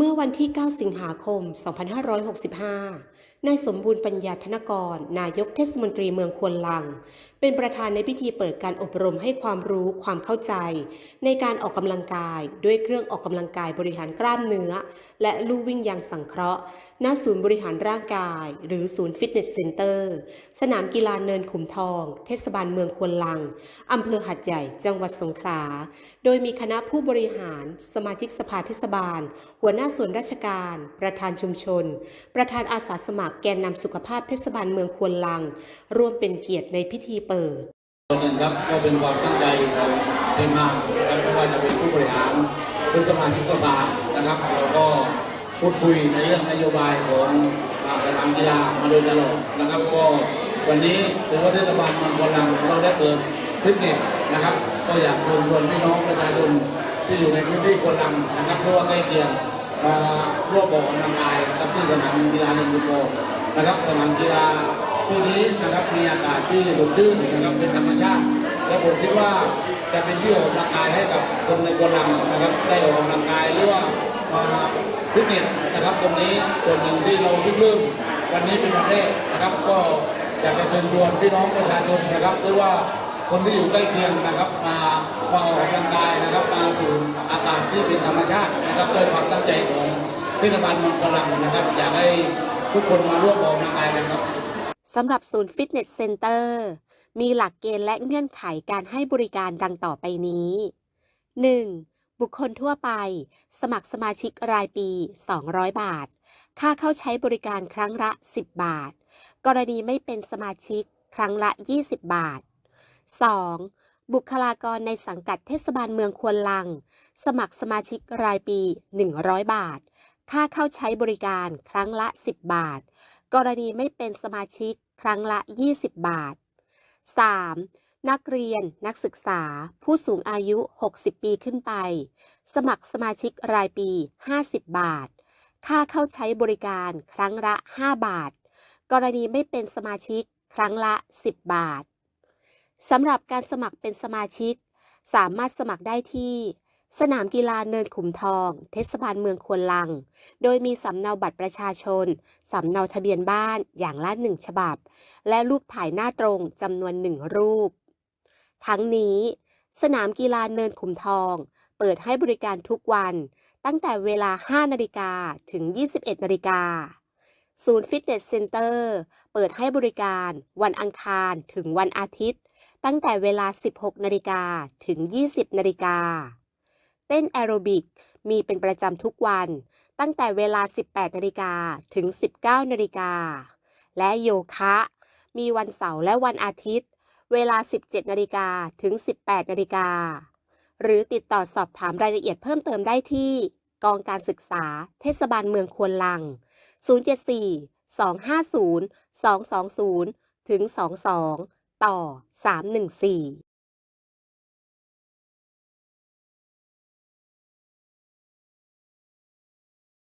เมื่อวันที่ 9 สิงหาคม 2565นายสมบูรณ์ปัญญาธนกร นายกเทศมนตรีเมืองควนลัง เป็นประธานในพิธีเปิดการอบรมให้ความรู้ความเข้าใจ ในการออกกำลังกายด้วยเครื่องออกกำลังกายบริหารกล้ามเนื้อ และลู่วิ่งยางสังเคราะห์ ณ ศูนย์บริหารร่างกาย หรือศูนย์ฟิตเนสเซ็นเตอร์ สนามกีฬาเนินขุมทอง เทศบาลเมืองควนลังอำเภอหัดใหญ่ จังหวัดสงขลา โดยมีคณะผู้บริหาร สมาชิกสภาเทศบาล หัวหน้าส่วนราชการ ประธานชุมชน ประธานอาสาสมัครแกนนำสุขภาพเทศบาลเมืองควนลัง ร่วมเป็นเกียรติในพิธีเปิดส่วนหนึ่งครับก็เป็นความตั้งใจของทีมานะครับไม่ว่าจะเป็นผู้บริหารหรือสมาชิกสภานะครับเราก็พูดคุยในเรื่องนโยบายของอ่าสนามกีฬามาโดยตลอดนะครับก็วันนี้ถือว่าเทศบาลเมืองกวางลังเราได้เปิดฟิตเนสนะครับ ก็อยากเชิญชวนพี่น้องประชาชนที่อยู่ในพื้นที่กวางลังนะครับเพราะว่าใกล้เคียง มาร่วมออกกำลังกายครับที่สนามกีฬาในกรุงโกนะครับสนามกีฬาที่นี้นะครับมีอากาศที่สดชื่นนะครับเป็นธรรมชาติ และผมคิดว่าจะเป็นที่ออกกำลังกายให้กับคนในกวนลังนะครับได้ออกกำลังกายหรือว่ามาฟิตเนสนะครับตรงนี้ส่วนหนึ่งที่เราเพิ่งเริ่มวันนี้เป็นวันแรกนะครับก็อยากจะเชิญชวนพี่น้องประชาชนนะครับหรือว่าคนที่อยู่ใกล้เคียงนะครับมามาออก สู่อากาศที่เป็นธรรมชาตินะครับด้วยความตั้งใจของเทศบาลเมืองกวางลังนะครับ อยากให้ทุกคนมาร่วมออกกำลังกายกันครับสำหรับศูนย์ฟิตเนสเซ็นเตอร์ มีหลักเกณฑ์และเงื่อนไขการให้บริการดังต่อไปนี้ 1. บุคคลทั่วไป สมัครสมาชิกรายปี 200 บาท ค่าเข้าใช้บริการครั้งละ 10 บาท กรณีไม่เป็นสมาชิกครั้งละ 20 บาท 2. บุคลากรในสังกัดเทศบาลเมืองควนลัง สมัครสมาชิกรายปี 100 บาท ค่าเข้าใช้บริการครั้งละ 10 บาท กรณีไม่เป็นสมาชิกครั้งละ 20 บาท 3. นักเรียน นักศึกษา ผู้สูงอายุ 60 ปีขึ้นไป สมัครสมาชิกรายปี 50 บาท ค่าเข้าใช้บริการครั้งละ 5 บาท กรณีไม่เป็นสมาชิกครั้งละ 10 บาท สำหรับการสมัครเป็นสมาชิก สามารถสมัครได้ที่ สนามกีฬาเนินขุมทอง เทศบาลเมืองควนลัง โดยมีสำเนาบัตรประชาชน สำเนาทะเบียนบ้านอย่างละหนึ่งฉบับ และรูปถ่ายหน้าตรงจำนวนหนึ่งรูป ทั้งนี้ สนามกีฬาเนินขุมทอง เปิดให้บริการทุกวัน ตั้งแต่เวลา 5 นาฬิกาถึง 21 นาฬิกาศูนย์ฟิตเนสเซ็นเตอร์ เปิดให้บริการวันอังคารถึงวันอาทิตย์ ตั้งแต่เวลา 16 นาฬิกาถึง 20 นาฬิกา เต้นแอโรบิกมีเป็นประจำทุกวัน ตั้งแต่เวลา 18 นาฬิกาถึง 19 นาฬิกา และโยคะ มีวันเสาร์และวันอาทิตย์ เวลา 17 นาฬิกาถึง 18 นาฬิกา หรือติดต่อสอบถามรายละเอียดเพิ่มเติมได้ที่ กองการศึกษา เทศบาลเมืองควนลัง 074 250 220 ถึง 22 ต่อ 314